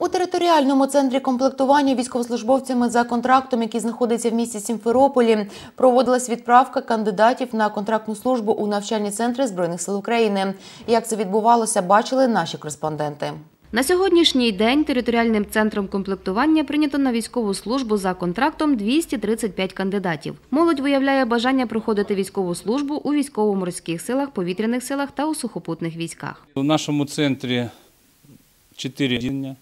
У територіальному центрі комплектування військовослужбовцями за контрактом, який знаходиться в місті Сімферополі, проводилась відправка кандидатів на контрактну службу у навчальні центри збройних сил України. Як це відбувалося, бачили наші кореспонденти. На сьогоднішній день територіальним центром комплектування прийнято на військову службу за контрактом 235 кандидатів. Молодь виявляє бажання проходити військову службу у військово-морських силах, повітряних силах та у сухопутних військах. У нашому центрі 4 відділення,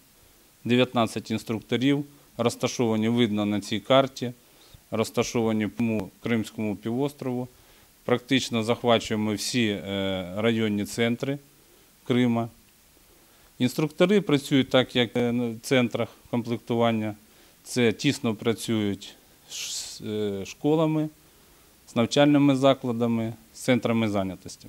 19 інструкторів, розташовані видно на цій карті, розташовані по Кримському півострову. Практично захвачуємо всі е, районні центри Крима. Інструктори працюють так, як в центрах комплектування. Це тісно працюють з е, школами, з навчальними закладами, з центрами зайнятості.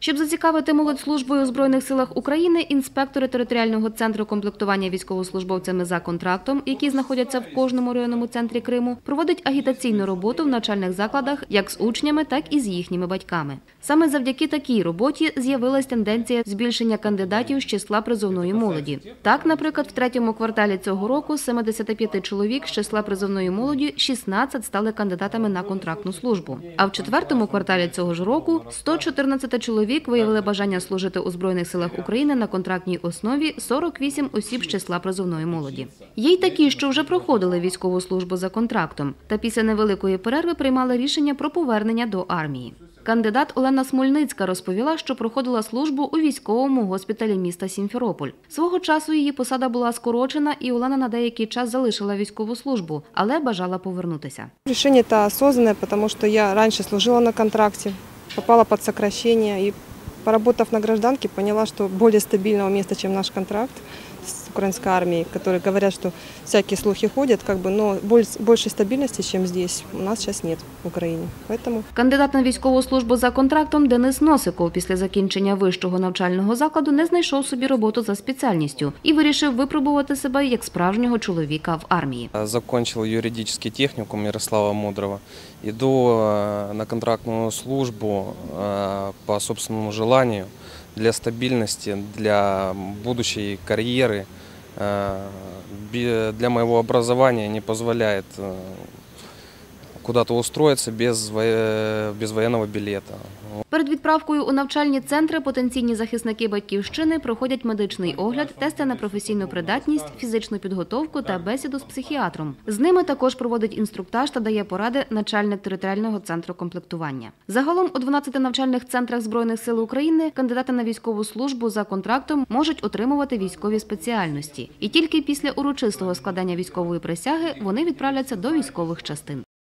Щоб зацікавити молодь службою у Збройних силах України, інспектори територіального центру комплектування військовослужбовцями за контрактом, які знаходяться в кожному районному центрі Криму, проводять агітаційну роботу в навчальних закладах як з учнями, так і з їхніми батьками. Саме завдяки такій роботі з'явилась тенденція збільшення кандидатів з числа призовної молоді. Так, наприклад, в третьому кварталі цього року з 75 чоловік з числа призовної молоді 16 стали кандидатами на контрактну службу. А в четвертому кварталі цього ж року 114 чоловік виявили бажання служити у Збройних силах України на контрактній основі 48 осіб з числа призовної молоді. Є й такі, що вже проходили військову службу за контрактом, та після невеликої перерви приймали рішення про повернення до армії. Кандидат Олена Смольницька розповіла, що проходила службу у військовому госпіталі міста Сімферополь. Свого часу її посада була скорочена, і Олена на деякий час залишила військову службу, але бажала повернутися. Решение это осознанное, потому что я раньше служила на контракте, попала под сокращение и, поработав на гражданке, поняла, что более стабильного места, чем наш контракт с украинской армией, которые говорят, что всякие слухи ходят, как бы, но боль- большей стабильности, чем здесь, у нас сейчас нет в Украине. Поэтому Кандидат на військову службу за контрактом Денис Носиков після закінчення вищого навчального закладу не знайшов собі роботу за спеціальністю і вирішив випробувати себе як справжнього чоловіка в армії. Закончил юридический техникум Ярослава Мудрого. Иду э, на контрактную службу э, по собственному желанию для стабильности, для будущей карьеры. Э, бе- Для моего образования не позволяет э, куда-то устроиться без, во- без военного билета. Перед відправкою у навчальні центри потенційні захисники батьківщини проходять медичний огляд, тести на професійну придатність, фізичну підготовку та бесіду з психіатром. З ними також проводить інструктаж та дає поради начальник територіального центру комплектування. Загалом у 12 навчальних центрах збройних сил України кандидати на військову службу за контрактом можуть отримувати військові спеціальності, і тільки після урочистого складання військової присяги вони відправляться до військових частин.